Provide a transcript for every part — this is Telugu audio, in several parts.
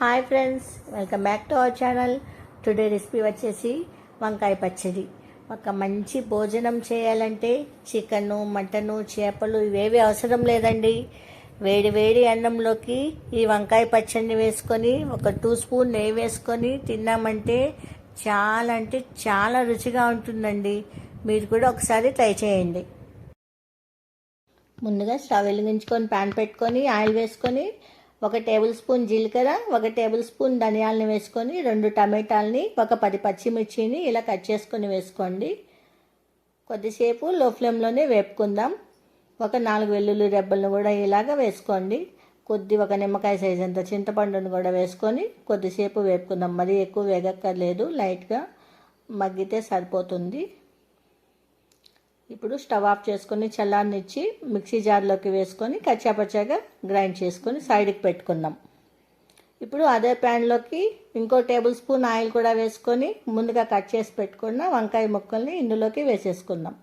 Hi friends welcome back to our channel today recipe వచ్చేసి వంకాయ పచ్చడి. ఒక మంచి భోజనం చేయాలంటే చికెను మటను చేపలు ఇవేవి అవసరం లేదండి. వేడి వేడి అన్నంలోకి ఈ వంకాయ పచ్చడిని వేసుకొని ఒక టూ స్పూన్ నెయ్యి వేసుకొని తిన్నామంటే చాలా అంటే చాలా రుచిగా ఉంటుందండి. మీరు కూడా ఒకసారి ట్రై చేయండి. ముందుగా స్టవ్ వెలిగించుకొని ప్యాన్ పెట్టుకొని ఆయిల్ వేసుకొని ఒక టేబుల్ స్పూన్ జీలకర్ర ఒక టేబుల్ స్పూన్ ధనియాలని వేసుకొని రెండు టమాటాలని ఒక పది పచ్చిమిర్చిని ఇలా కట్ చేసుకొని వేసుకోండి. కొద్దిసేపు లో ఫ్లేమ్లోనే వేపుకుందాం. ఒక నాలుగు వెల్లుల్లి రెబ్బలను కూడా ఇలాగ వేసుకోండి. కొద్ది ఒక నిమ్మకాయ సైజ్ అంత చింతపండును కూడా వేసుకొని కొద్దిసేపు వేపుకుందాం. మరీ ఎక్కువ వేగక్కర్లేదు లైట్గా మగ్గితే సరిపోతుంది. ఇప్పుడు స్టవ్ ఆఫ్ చేసుకొని చల్లారనిచ్చి మిక్సీ జార్లోకి వేసుకొని కచ్చాపచ్చాగా గ్రైండ్ చేసుకొని సైడ్కి పెట్టుకుందాం. ఇప్పుడు అదే ప్యాన్లోకి ఇంకో టేబుల్ స్పూన్ ఆయిల్ కూడా వేసుకొని ముందుగా కట్ చేసి పెట్టుకున్న వంకాయ ముక్కల్ని ఇందులోకి వేసేసుకుందాం.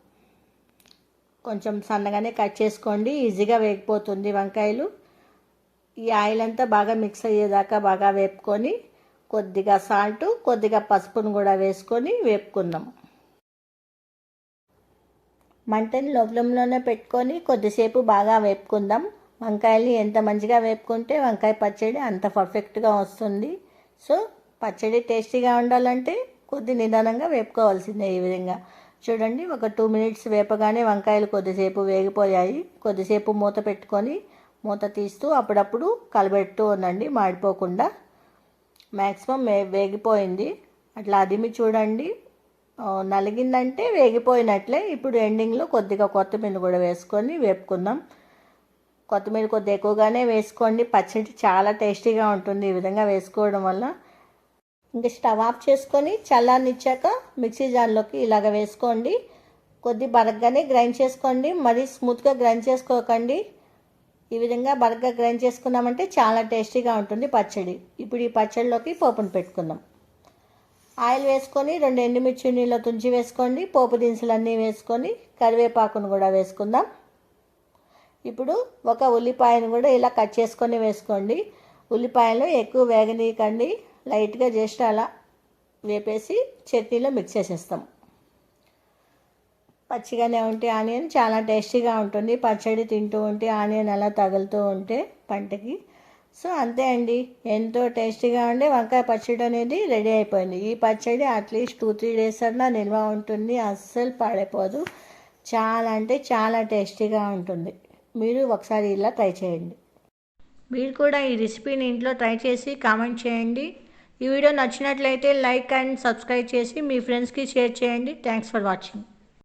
కొంచెం సన్నగానే కట్ చేసుకోండి ఈజీగా వేగిపోతుంది వంకాయలు. ఈ ఆయిల్ అంతా బాగా మిక్స్ అయ్యేదాకా బాగా వేపుకొని కొద్దిగా సాల్ట్ కొద్దిగా పసుపును కూడా వేసుకొని వేపుకుందాం. మంటని లోపలంలోనే పెట్టుకొని కొద్దిసేపు బాగా వేపుకుందాం. వంకాయలు ఎంత మంచిగా వేపుకుంటే వంకాయ పచ్చడి అంత పర్ఫెక్ట్గా వస్తుంది. సో పచ్చడి టేస్టీగా ఉండాలంటే కొద్ది నిదానంగా వేపుకోవాల్సిందే ఈ విధంగా. చూడండి ఒక టూ మినిట్స్ వేపగానే వంకాయలు కొద్దిసేపు వేగిపోయాయి. కొద్దిసేపు మూత పెట్టుకొని మూత తీస్తూ అప్పుడప్పుడు కలబెడుతూ ఉండండి మాడిపోకుండా. మ్యాక్సిమం వేగిపోయింది. అట్లా అదిమి చూడండి. నలిగిందంటే వేగిపోయినట్లే. ఇప్పుడు ఎండింగ్లో కొద్దిగా కొత్తిమీర కూడా వేసుకొని వేపుకుందాం. కొత్తిమీర కొద్దిగా ఎక్కువగానే వేసుకోండి. పచ్చడి చాలా టేస్టీగా ఉంటుంది ఈ విధంగా వేసుకోవడం వల్ల. ఇంకా స్టవ్ ఆఫ్ చేసుకొని చల్లారనిచ్చాక మిక్సీ జార్లోకి ఇలాగ వేసుకోండి. కొద్ది బరగ్గానే గ్రైండ్ చేసుకోండి. మరీ స్మూత్గా గ్రైండ్ చేసుకోకండి. ఈ విధంగా బరగ్గా గ్రైండ్ చేసుకున్నామంటే చాలా టేస్టీగా ఉంటుంది పచ్చడి. ఇప్పుడు ఈ పచ్చడిలోకి పోపును పెట్టుకుందాం. ఆయిల్ వేసుకొని రెండు ఎండుమిర్చి నీళ్ళ తుంచి వేసుకోండి. పోపు దినుసులన్నీ వేసుకొని కరివేపాకును కూడా వేసుకుందాం. ఇప్పుడు ఒక ఉల్లిపాయను కూడా ఇలా కట్ చేసుకొని వేసుకోండి. ఉల్లిపాయలు ఎక్కువ వేగనీయకండి. లైట్గా జస్ట్ అలా వేపేసి చట్నీలో మిక్స్ చేసేస్తాం. పచ్చిగానే ఉంటే ఆనియన్ చాలా టేస్టీగా ఉంటుంది. పచ్చడి తింటూ ఉంటే ఆనియన్ అలా తగులుతూ ఉంటే పంటకి సో అంతే అండి. ఎంతో టేస్టీగా ఉండే వంకాయ పచ్చడి అనేది రెడీ అయిపోయింది. ఈ పచ్చడి అట్లీస్ట్ టూ త్రీ డేస్ అన్నా నిల్వ ఉంటుంది. అస్సలు పాడైపోదు. చాలా అంటే చాలా టేస్టీగా ఉంటుంది. మీరు ఒకసారి ఇలా ట్రై చేయండి. మీరు కూడా ఈ రెసిపీని ఇంట్లో ట్రై చేసి కామెంట్ చేయండి. ఈ వీడియో నచ్చినట్లయితే లైక్ అండ్ సబ్స్క్రైబ్ చేసి మీ ఫ్రెండ్స్కి షేర్ చేయండి. Thanks for watching.